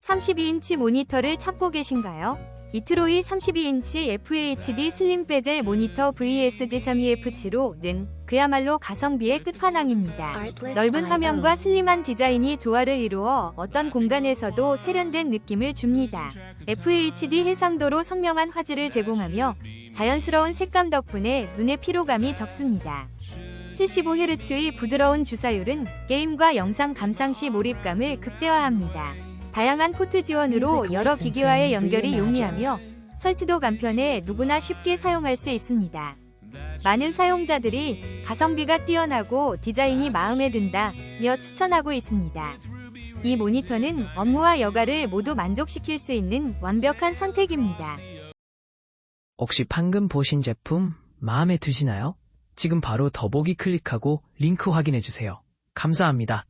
32인치 모니터를 찾고 계신가요? 이트로이 32인치 FHD 슬림 베젤 모니터 VSG32F7호는 그야말로 가성비의 끝판왕입니다. 넓은 화면과 슬림한 디자인이 조화를 이루어 어떤 공간에서도 세련된 느낌을 줍니다. FHD 해상도로 선명한 화질을 제공하며 자연스러운 색감 덕분에 눈의 피로감이 적습니다. 75Hz의 부드러운 주사율은 게임과 영상 감상 시 몰입감을 극대화합니다. 다양한 포트 지원으로 여러 기기와의 연결이 용이하며 설치도 간편해 누구나 쉽게 사용할 수 있습니다. 많은 사용자들이 가성비가 뛰어나고 디자인이 마음에 든다며 추천하고 있습니다. 이 모니터는 업무와 여가를 모두 만족시킬 수 있는 완벽한 선택입니다. 혹시 방금 보신 제품 마음에 드시나요? 지금 바로 더보기 클릭하고 링크 확인해 주세요. 감사합니다.